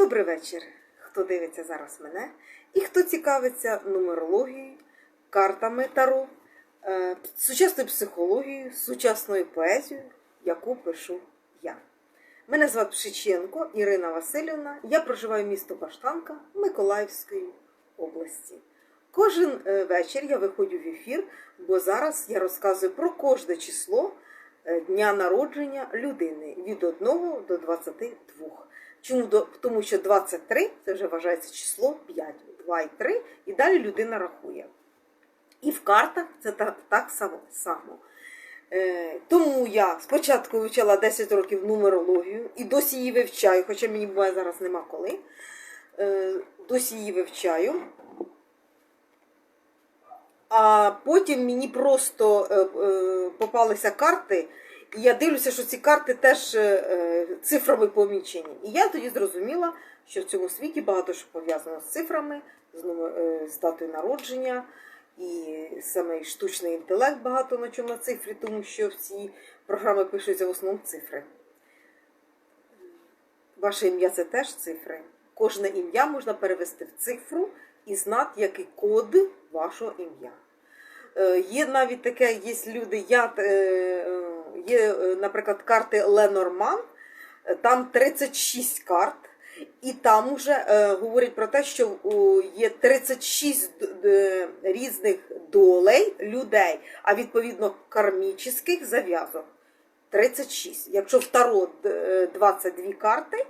Добрий вечір, хто дивиться зараз мене і хто цікавиться нумерологією, картами Таро, е, сучасною психологією, сучасною поезією, яку пишу я. Мене звати Пшиченко Ірина Васильівна. Я проживаю в місто Баштанка Миколаївської області. Кожен е, вечір я виходжу в ефір, бо зараз я розказую про кожне число е, дня народження людини від 1 до 22. Чому? Тому що 23 це вже вважається число 5, 2 і 3, і далі людина рахує. І в картах це так, так само. Е, тому я спочатку вивчала 10 років нумерологію і досі її вивчаю, хоча мені буває зараз нема коли. Е, досі її вивчаю. А потім мені просто е, попалися карти, я дивлюся, що ці карти теж е, е, цифрами помічені. І я тоді зрозуміла, що в цьому світі багато що пов'язано з цифрами, з, е, з датою народження, і саме штучний інтелект багато на чому на цифрі, тому що всі програми пишуться в основному цифри. Ваше ім'я це теж цифри. Кожне ім'я можна перевести в цифру і знати, який код вашого ім'я. Є навіть таке, є люди, я, є, е, наприклад, карти Ленорман, е, там 36 карт, і там вже е, говорять про те, що є 36 д- д- різних долей людей, а відповідно кармічних зав'язок. 36. Якщо в Таро е, 22 карти,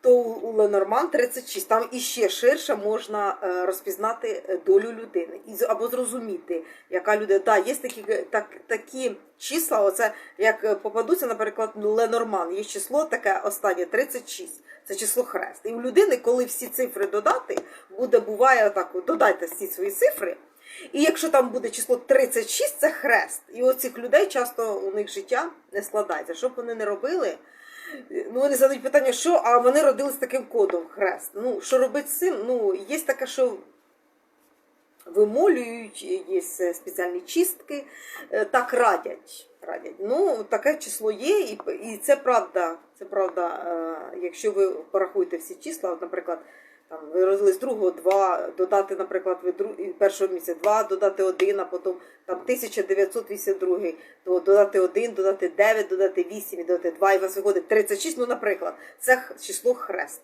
то у Ленорман 36. Там іще ширше можна е, розпізнати е, долю людини або зрозуміти, яка людина. Да, є такі, е, так, такі числа, оце як попадуться, наприклад, Ленорман, є число таке останнє 36. Це число хрест. І у людини, коли всі цифри додати, буде буває так: додайте всі свої цифри. І якщо там буде число 36, це хрест. І у цих людей часто у них життя не складається. Що б вони не робили, ну вони задають питання, що, а вони родились таким кодом хрест. Ну, що робити з цим? Ну, є таке, що вимолюють, є спеціальні чистки, е, так радять. радять. Ну, таке число є, і, і це правда. Це правда, е, якщо ви порахуєте всі числа, от, наприклад, там ви родились другого, два, додати, наприклад, ви друг, першого місяця два, додати один, а потім там 1982, то додати один, додати 9, додати 8, і додати 2, і у вас виходить 36, ну, наприклад, це число хрест.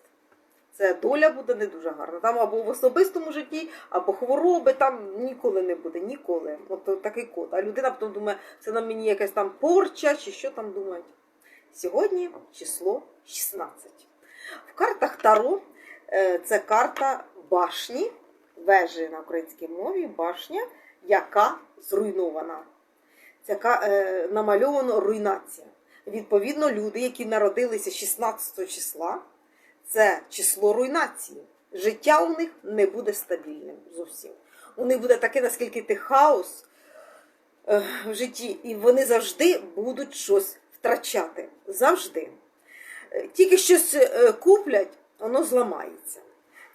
Це доля буде не дуже гарна. Там або в особистому житті, або хвороби, там ніколи не буде, ніколи. От такий код. А людина потім думає, це на мені якась там порча, чи що там думають. Сьогодні число 16. В картах Таро це карта башні, вежі на українській мові, башня, яка зруйнована. Ка- е, намальовано руйнація. Відповідно, люди, які народилися 16 числа, це число руйнації. Життя у них не буде стабільним зовсім. У них буде таке, наскільки ти хаос е, в житті, і вони завжди будуть щось втрачати. Завжди. Е, Тільки щось е, куплять, воно зламається.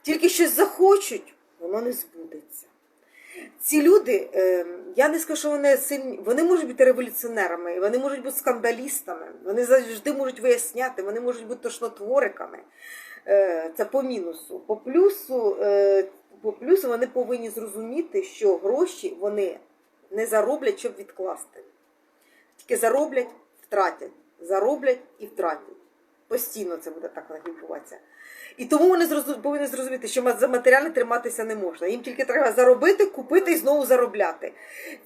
Тільки щось захочуть, воно не збудеться. Ці люди, е, я не скажу, що вони сильні, вони можуть бути революціонерами, вони можуть бути скандалістами, вони завжди можуть виясняти, вони можуть бути тошнотвориками. Е, Це по мінусу. По плюсу, е, по плюсу вони повинні зрозуміти, що гроші вони не зароблять, щоб відкласти. Тільки зароблять, втратять, зароблять і втратять. Постійно це буде так відбуватися. І тому вони повинні зрозуміти, що за матеріально триматися не можна. Їм тільки треба заробити, купити і знову заробляти.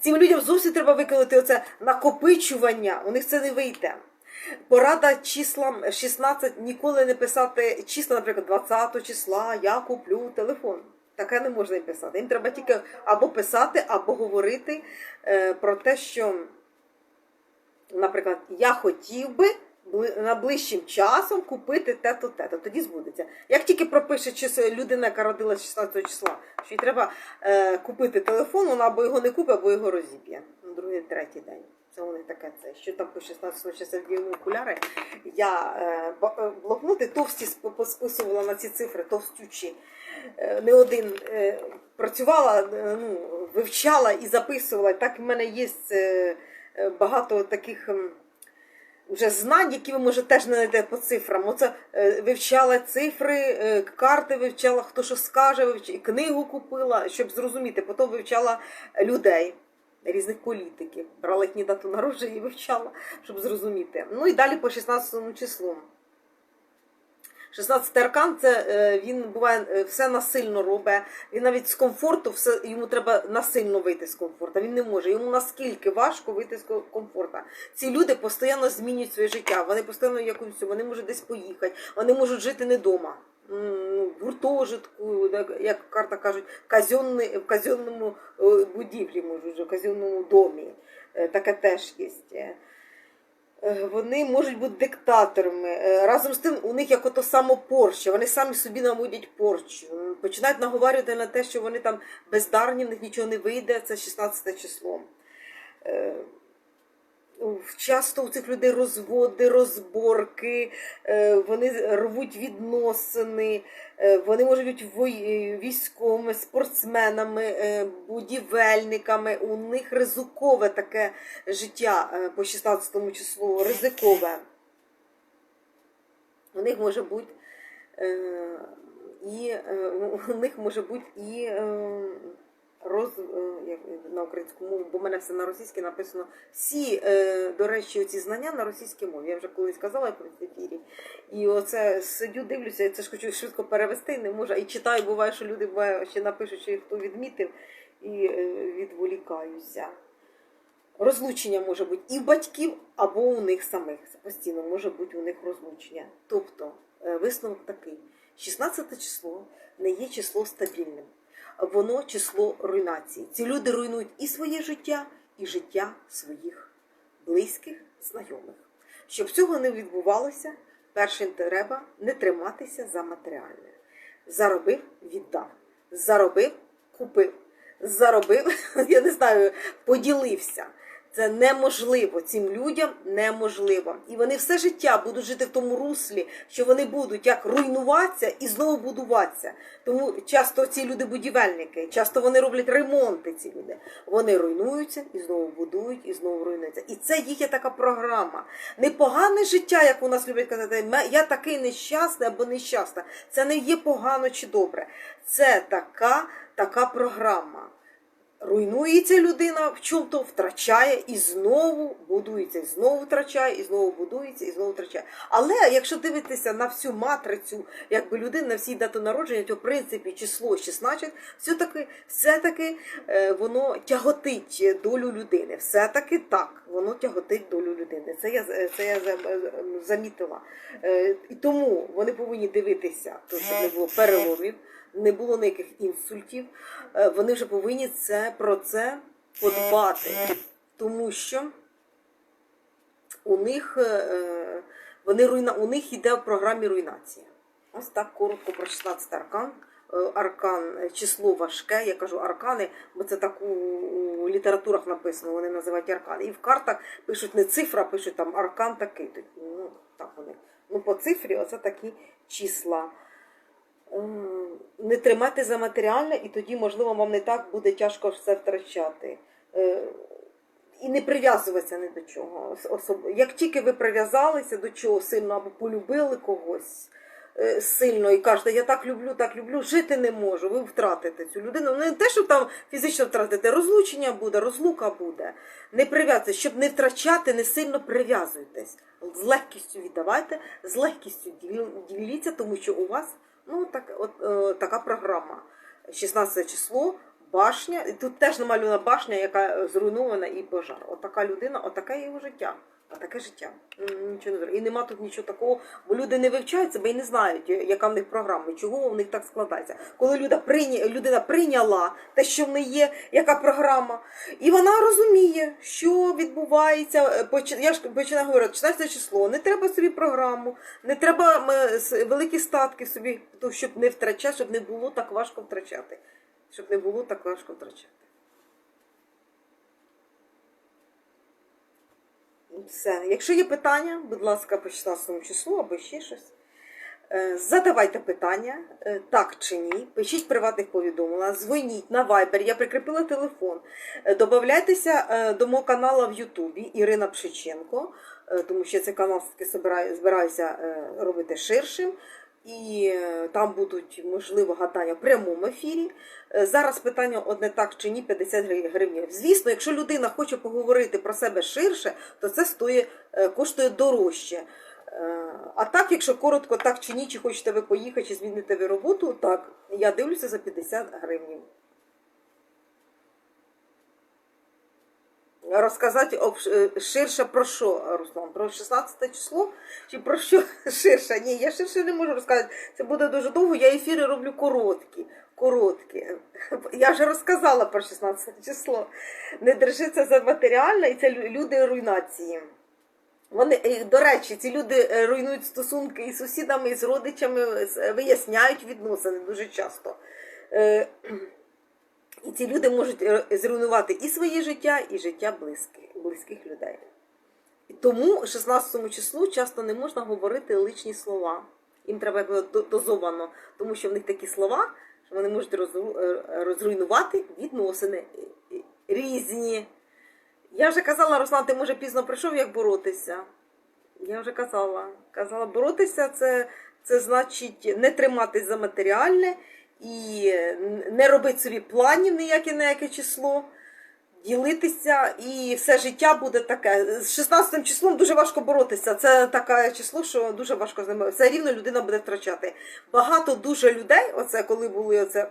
Цим людям зовсім треба виконати оце накопичування, у них це не вийде. Порада числам 16 ніколи не писати числа, наприклад, 20 числа я куплю телефон. Таке не можна їм писати. Їм треба тільки або писати, або говорити е, про те, що, наприклад, я хотів би найближчим часом купити те-то, те-то. Тоді збудеться. Як тільки пропише чис- людина, яка родилась 16 числа, що їй треба е, купити телефон, вона або його не купить, або його розіб'є на другий, третій день. Це у таке це. Що там по 16 часов вдягну окуляри. Я е, е, блокноти товсті посписувала на ці цифри, товстючі. Е, не один е, працювала, ну, вивчала і записувала. Так в мене є багато таких вже знань, які ви може теж не знайдете по цифрам. Оце е, вивчала цифри, е, карти вивчала, хто що скаже, вивч... і книгу купила, щоб зрозуміти. Потім вивчала людей, різних політиків, брала їхні дату народження і вивчала, щоб зрозуміти. Ну і далі по 16 числу. 16 аркан це е, він буває е, все насильно робить. Він навіть з комфорту, все йому треба насильно вийти з комфорту. Він не може. Йому наскільки важко вийти з ко- комфорту. Ці люди постійно змінюють своє життя. Вони постійно якусь вони можуть десь поїхати, вони можуть жити не вдома. В гуртожитку, як карта кажуть, казенний, в казенному е, будівлі можуть, в казенному домі. Таке теж є. Е, вони можуть бути диктаторами. Е, Разом з тим, у них як ото самопорча, вони самі собі наводять порчу. Починають наговорювати на те, що вони там бездарні, в них нічого не вийде. Це 16 число. Е, Часто у цих людей розводи, розборки, е, вони рвуть відносини, е, вони можуть бути військовими, спортсменами, е, будівельниками. У них ризикове таке життя е, по 16 числу, ризикове. У них може бути е, і е, у них може бути і е, роз, е, на українську мову, бо в мене все на російській написано. Всі, е, до речі, ці знання на російській мові. Я вже колись казала про це ефірі. І оце сидю, дивлюся, і це ж хочу швидко перевести, не можу. І читаю, буває, що люди буває, ще напишуть, що їх хто відмітив, і е, відволікаюся. Розлучення може бути і в батьків, або у них самих. Це постійно може бути у них розлучення. Тобто, висновок такий: 16 число не є число стабільним, воно число руйнації. Ці люди руйнують і своє життя, і життя своїх близьких, знайомих. Щоб цього не відбувалося, першим треба не триматися за матеріальне. Заробив, віддав. Заробив, купив. Заробив, я не знаю, поділився. Це неможливо. Цим людям неможливо. І вони все життя будуть жити в тому руслі, що вони будуть як руйнуватися і знову будуватися. Тому часто ці люди будівельники, часто вони роблять ремонти. Ці люди вони руйнуються і знову будують, і знову руйнуються. І це їхня така програма. Непогане життя, як у нас люблять казати, «Ме- я такий нещасний або нещасна. Це не є погано чи добре. Це така, така програма. Руйнується людина, в чому то втрачає і знову будується, і знову втрачає, і знову будується, і знову втрачає. Але якщо дивитися на всю матрицю, якби людини, на всі дату народження, то в принципі число 16, все-таки, все-таки е, воно тяготить долю людини. Все-таки так, воно тяготить долю людини. Це я, це я замітила. Е, І тому вони повинні дивитися, щоб не було переломів не було ніяких інсультів. Е, Вони вже повинні це, про це подбати, тому що у них, е, вони руйна, у них йде в програмі руйнація. Ось так коротко про 16 аркан. Е, Аркан е, число важке, я кажу аркани, бо це так у, літературах написано, вони називають аркани. І в картах пишуть не цифра, пишуть там аркан такий. Ну, так вони. Ну, по цифрі оце такі числа. Не тримати за матеріальне, і тоді, можливо, вам не так буде тяжко все втрачати. Е, І не прив'язуватися ні до чого. Як тільки ви прив'язалися до чого сильно або полюбили когось е, сильно і кажете, я так люблю, так люблю, жити не можу, ви втратите цю людину. Не те, що там фізично втратите, розлучення буде, розлука буде. Не прив'язуйтесь, щоб не втрачати, не сильно прив'язуйтесь. З легкістю віддавайте, з легкістю діліться, тому що у вас ну, так, от, е, така програма. 16 число, башня. І тут теж намальована башня, яка зруйнована і пожар. Отака людина, отаке його життя. Отаке життя. Нічого не. І нема тут нічого такого, бо люди не вивчають себе і не знають, яка в них програма, чого в них так складається. Коли люда прийня, людина прийняла те, що в неї є, яка програма, і вона розуміє, що відбувається. Е, Я ж починаю говорити, 16 число, не треба собі програму, не треба великі статки собі, щоб не втрачати, щоб не було так важко втрачати. Щоб не було так важко втрачати. Все. Якщо є питання, будь ласка, по 16 числу або ще щось. Е, Задавайте питання, е, так чи ні. Пишіть приватних повідомлень, дзвоніть на Viber, я прикріпила телефон. Додавайтеся е, до мого каналу в Ютубі Ірина Пшиченко. тому що цей канал все-таки збираюся робити ширшим. І е, там будуть, можливо, гадання в прямому ефірі. Е, Зараз питання одне так чи ні 50 гривень. Звісно, якщо людина хоче поговорити про себе ширше, то це стоїть, е, коштує дорожче. А так, якщо коротко, так чи ні, чи хочете ви поїхати, чи змінити ви роботу, так, я дивлюся за 50 гривень. Розказати е, ширше про що, Руслан? Про 16 число? Чи про що ширше? Ні, я ширше не можу розказати. Це буде дуже довго. Я ефіри роблю короткі. Короткі. Я вже розказала про 16 число. Не держиться за матеріальне, і це люди руйнації. Вони, е, до речі, ці люди е, руйнують стосунки із сусідами, із родичами, виясняють відносини дуже часто. І ці люди можуть е, зруйнувати і своє життя, і життя близьких, близьких людей. Тому 16 числу часто не можна говорити лишні слова. Їм треба дозовано, тому що в них такі слова, що вони можуть е, розруйнувати відносини е, різні. Я вже казала, Руслан, ти може пізно прийшов, як боротися. Я вже казала. Казала, боротися це, це значить не триматись за матеріальне і не робити собі планів ніяке на яке число, ділитися, і все життя буде таке. З 16 числом дуже важко боротися. Це таке число, що дуже важко з ними. Все рівно людина буде втрачати. Багато дуже людей, оце коли були оце.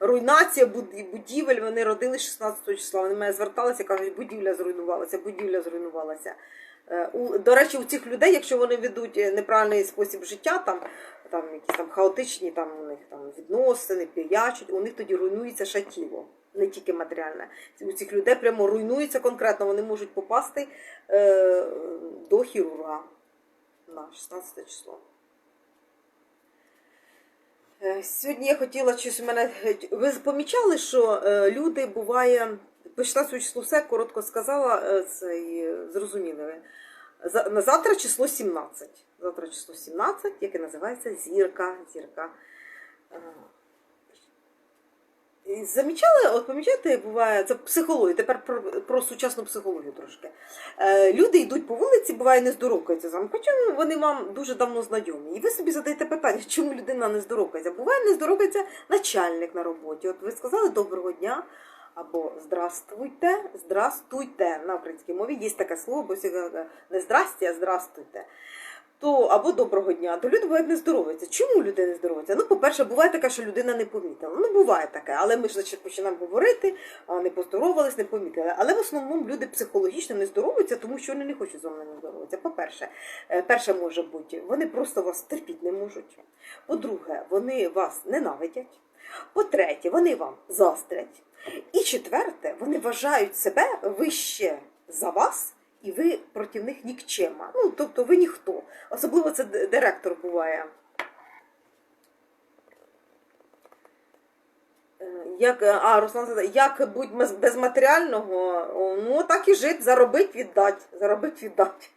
Руйнація будівель, вони родились 16 числа. Вони мене зверталися, кажуть, будівля зруйнувалася, будівля зруйнувалася. Е, до речі, у цих людей, якщо вони ведуть е, неправильний спосіб життя, там, там якісь там хаотичні там, у них там відносини, піячуть, у них тоді руйнується ще тіло, не тільки матеріальне. У цих людей прямо руйнується конкретно, вони можуть попасти е, до хірурга на 16 число. Е, Сьогодні я хотіла щось у мене. Ви помічали, що люди буває. По 16 числу все коротко сказала, е, це і. На завтра число 17. Завтра число 17, яке називається зірка. зірка. Е, Замічали, от помічаєте, буває, це психологія, тепер про, про сучасну психологію трошки. Е, люди йдуть по вулиці, буває, не здоровкаються з вами, хоча вони вам дуже давно знайомі. І ви собі задаєте питання, чому людина не здоровкається? Буває, не здоровкається начальник на роботі. От ви сказали доброго дня. Або здрастуйте, здрастуйте. На українській мові є таке слово, бо не здрасті, а здрастуйте. То або доброго дня, то люди бувають не здороваються. Чому люди не здороваються? Ну, по-перше, буває таке, що людина не помітила. Ну, буває таке, але ми ж починаємо говорити, не поздоровались, не помітили. Але в основному люди психологічно не здоровуються, тому що вони не хочуть з вами не здороватися. По-перше, е, перше може бути, вони просто вас терпіти не можуть. По-друге, вони вас ненавидять. По-третє, вони вам заздрять. І четверте, вони вважають себе вище за вас, і ви проти них нікчема. Ну, тобто ви ніхто. Особливо це директор буває. Е, Як, е, а, Руслан як будь без матеріального, ну так і жити, заробить, віддать, заробить, віддать.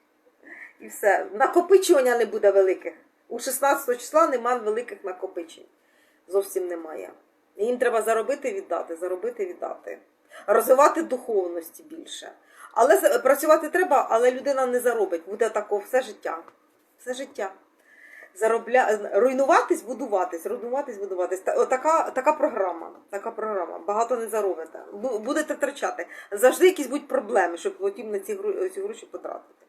І все. Накопичування не буде великих. У 16 числа немає великих накопичень. Зовсім немає. І Їм треба заробити і віддати, заробити віддати. Розвивати духовності більше. Але працювати треба, але людина не заробить. Буде тако все життя. Все життя. Заробля... Руйнуватись, будуватись, руйнуватись, будуватись. Та- Така, така програма. Така програма. Багато не заробите. Будете втрачати. Завжди якісь будуть проблеми, щоб потім на ці гроші потратити.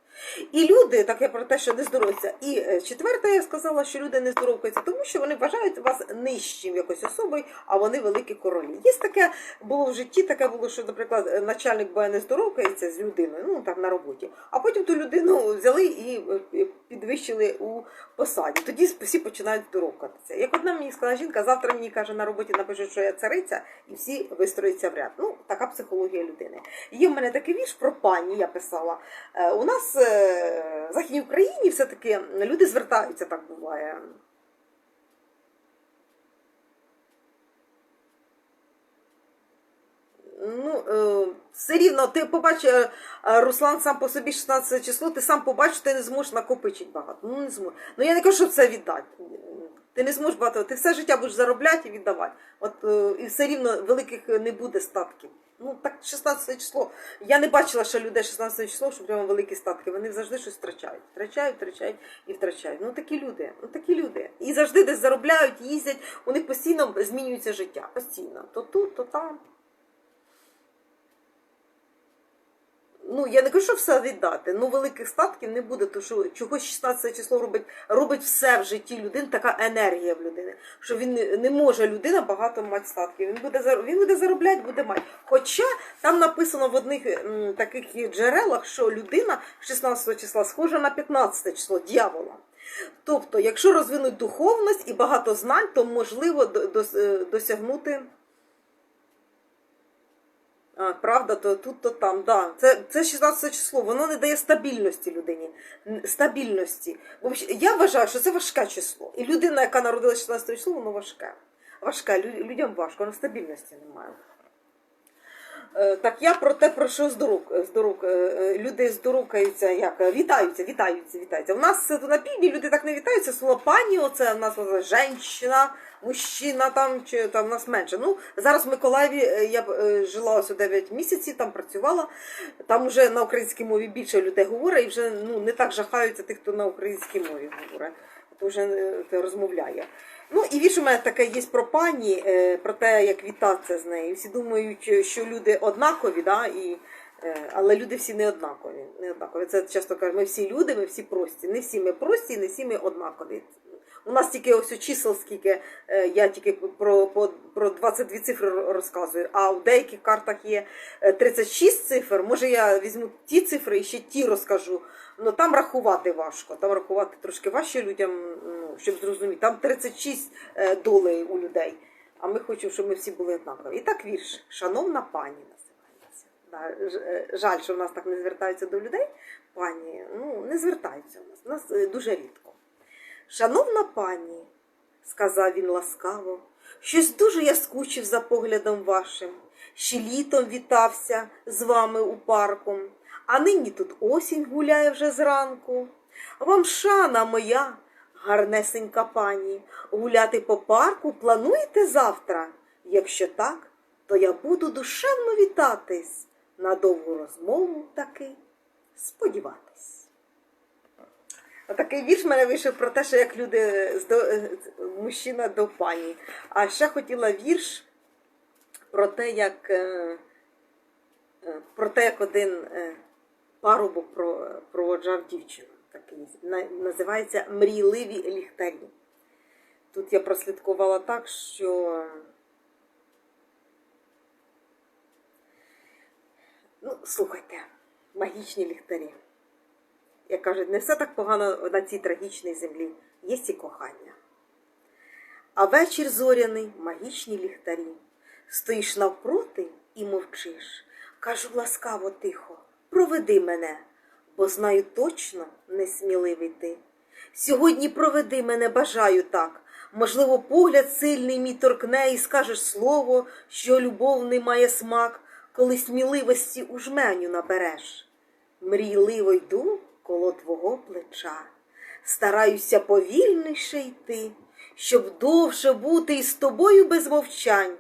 І люди, таке про те, що не здоровляться. І е, четверте, я сказала, що люди не здоровкаються, тому що вони вважають вас нижчим якось особою, а вони великі королі. Є таке було в житті, таке було, що, наприклад, е, начальник буває не здоровкається з людиною, ну там на роботі, а потім ту людину взяли і е, підвищили у посаді. Тоді всі починають здоровкатися. Як одна мені сказала жінка, завтра мені каже на роботі напишуть, що я цариця, і всі вистроїться в ряд. Ну, така психологія людини. Є в мене такий вірш про пані, я писала. У нас Західній Україні все-таки люди звертаються, так буває. Ну, е, Все рівно, ти побач, е, Руслан сам по собі 16 число, ти сам побачиш, ти не зможеш накопичити багато. Ну не зможеш. Ну я не кажу, що це віддати. Ти не зможеш багато, ти все життя будеш заробляти і віддавати. От е, і все рівно великих не буде статків. Ну так 16 число. Я не бачила ще людей 16 число, що прямо великі статки. Вони завжди щось втрачають. Втрачають, втрачають і втрачають. Ну такі люди, ну такі люди. І завжди десь заробляють, їздять, у них постійно змінюється життя. Постійно. То тут, то там. Ну, я не кажу, що все віддати. Ну, великих статків не буде, тому що чогось 16 число робить, робить все в житті людини, така енергія в людини, що він не, може людина багато мати статків. Він буде, він буде заробляти, буде мати. Хоча там написано в одних м, таких джерелах, що людина 16 числа схожа на 15 число дьявола. Тобто, якщо розвинуть духовність і багато знань, то можливо е, досягнути. Правда, то тут, то там, да. Це, це 16 число, воно не дає стабільності людині. Стабільності. Я вважаю, що це важке число. І людина, яка народилася 16 число, воно важке. Важке, людям важко, воно стабільності немає. Е, Так я про те, про що здорук, здорук, е, е, люди здорукаються, як е, вітаються, вітаються, вітаються. У нас е, на півдні люди так не вітаються, слово пані, оце в нас женщина, мужчина там чи там в нас менше. Ну зараз в Миколаєві е, я е, жила ось 9 місяців, там працювала. Там вже на українській мові більше людей говорить, і вже ну не так жахаються тих, хто на українській мові говорить, то вже е, розмовляє. Ну і вірш у мене таке є про пані, е, про те, як вітатися з нею. Всі думають, що люди однакові, да, і, е, але люди всі не однакові. Не однакові. Це часто кажуть, ми всі люди, ми всі прості. Не всі ми прості, не всі ми однакові. У нас тільки ось чисел, скільки е, я тільки про, про, про 22 цифри розказую, а в деяких картах є е, 36 цифр. Може я візьму ті цифри і ще ті розкажу. Ну там рахувати важко. Там рахувати трошки важче людям, ну, щоб зрозуміти. Там 36 е, долей у людей. А ми хочемо, щоб ми всі були однакові. І так вірш. Шановна пані називається. Е, жаль, що в нас так не звертаються до людей. Пані, ну не звертаються у нас. У нас е, дуже рідко. Шановна пані, сказав він ласкаво, щось дуже я скучив за поглядом вашим. Ще літом вітався з вами у парком, а нині тут осінь гуляє вже зранку. Вам шана моя, гарнесенька пані, гуляти по парку плануєте завтра? Якщо так, то я буду душевно вітатись, на довгу розмову таки сподіватись. Отакий вірш в мене вийшов про те, що як люди е, мужчина до пані. А ще хотіла вірш про те, як, е, е, про те, як один парубок проводжав дівчину. Такий, називається Мрійливі ліхтарі. Тут я прослідкувала так, що. Ну, слухайте, магічні ліхтарі. Як кажуть, не все так погано на цій трагічній землі, є і кохання. А вечір зоряний, магічні ліхтарі. Стоїш навпроти і мовчиш. Кажу ласкаво тихо, проведи мене, бо знаю точно несміливий ти. Сьогодні проведи мене, бажаю так. Можливо, погляд сильний мій торкне і скажеш слово, що любов не має смак, коли сміливості у жменю набереш. Мрійливо йду коло твого плеча, стараюся повільніше йти, щоб довше бути із тобою без мовчань,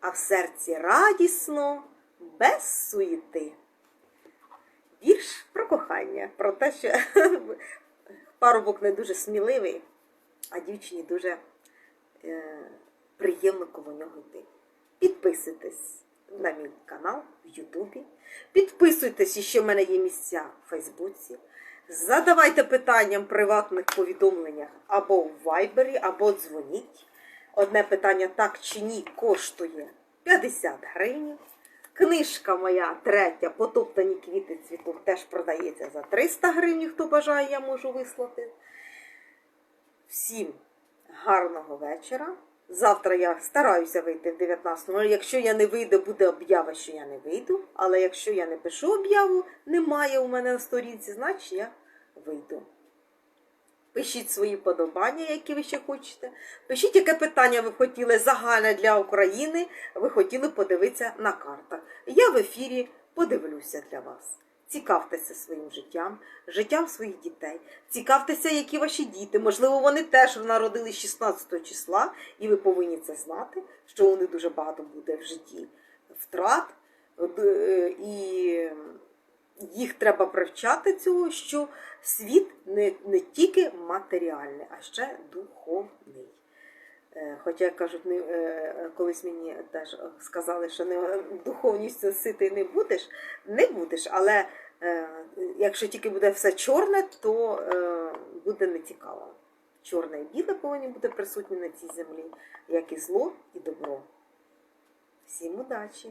а в серці радісно, без суєти. Вірш про кохання, про те, що парубок не дуже сміливий, а дівчині дуже е, приємно коло нього йти. Підписуйтесь на мій канал в Ютубі. Підписуйтесь, ще в мене є місця в Фейсбуці. Задавайте питання в приватних повідомленнях або в Вайбері, або дзвоніть. Одне питання так чи ні коштує 50 гривень. Книжка моя третя Потоптані квіти цвіту теж продається за 300 гривень. Хто бажає, я можу вислати. Всім гарного вечора. Завтра я стараюся вийти в 19.00. Якщо я не вийду, буде об'ява, що я не вийду. Але якщо я не пишу об'яву, немає у мене на сторінці, значить я вийду. Пишіть свої подобання, які ви ще хочете. Пишіть, яке питання ви хотіли загальне для України, ви хотіли подивитися на картах. Я в ефірі подивлюся для вас. Цікавтеся своїм життям, життям своїх дітей. Цікавтеся, які ваші діти. Можливо, вони теж народились 16 числа, і ви повинні це знати, що у них дуже багато буде в житті втрат. І їх треба привчати цього, що світ не, не тільки матеріальний, а ще духовний. Е, Хоча кажуть, не, е, колись мені теж сказали, що не духовністю ситий не будеш, не будеш, але е, якщо тільки буде все чорне, то буде нецікаво. Чорне і біле повинні бути присутні на цій землі, як і зло, і добро. Всім удачі!